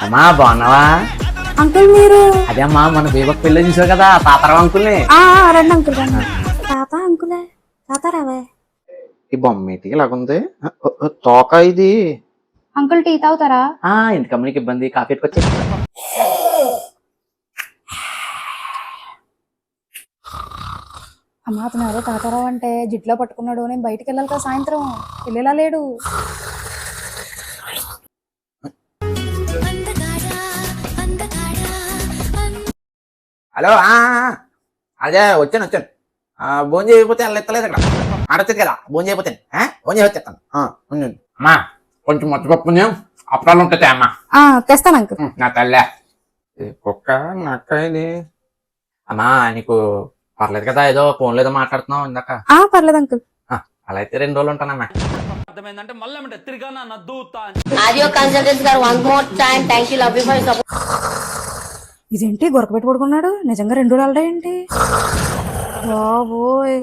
అమ్మా బాగున్నావా? అంకుల్ మీరు? అదే అమ్మా మన బేబక్ పెళ్ళి చూసావు కదా తాతరావు అంకుల్ని. రండి అంకుల్ రండి. తాత అంకులే తాత రావే ఈ బొమ్మ ఏంటి ఇలాగుంది. తోక ఇది. అంకుల్ టీ తాగుతారా? ఆ ఇంటికమ్మ నీకు ఇబ్బంది కాఫీ ఎట్టుకొచ్చి అమ్మా అతను ఎవరో తాతారావు అంటే జిట్లో పట్టుకున్నాడు నేను బయటికి వెళ్ళాలి కదా సాయంత్రం. వెళ్ళేలా లేడు. హలో అదే వచ్చాను వచ్చాను. ఆ, భోజనం చేయకపోతే అలా ఎత్తలేదు ఇక్కడ. ఆడొచ్చేది కదా భోజనం చేయకపోతే. భోజనం చేసి వచ్చేస్తాను. ఆ, ఉండు. అమ్మా కొంచెం మొత్తపప్పు అప్పాలు ఉంటుంది అమ్మా ఆ తెస్తాను అంకుల్. ఉం, నా తల్లే. కుక్క నక్క ఇది అమ్మా నీకు పర్లేదు కదా ఏదో ఫోన్ లేదో మాట్లాడుతున్నావు ఇందాక. ఆ పర్లేదు అంకుల్. ఆ, అలా అయితే రెండు రోజులు ఉంటానమ్మా. అర్థమైందంటే మళ్ళీ నద్దుతా Audio consultants got one more time. Thank you, love you for your support. ఇదేంటి గొరక పెట్టి పడుకున్నాడు? నిజంగా రెండు రోజులు ఏంటి బాబోయ్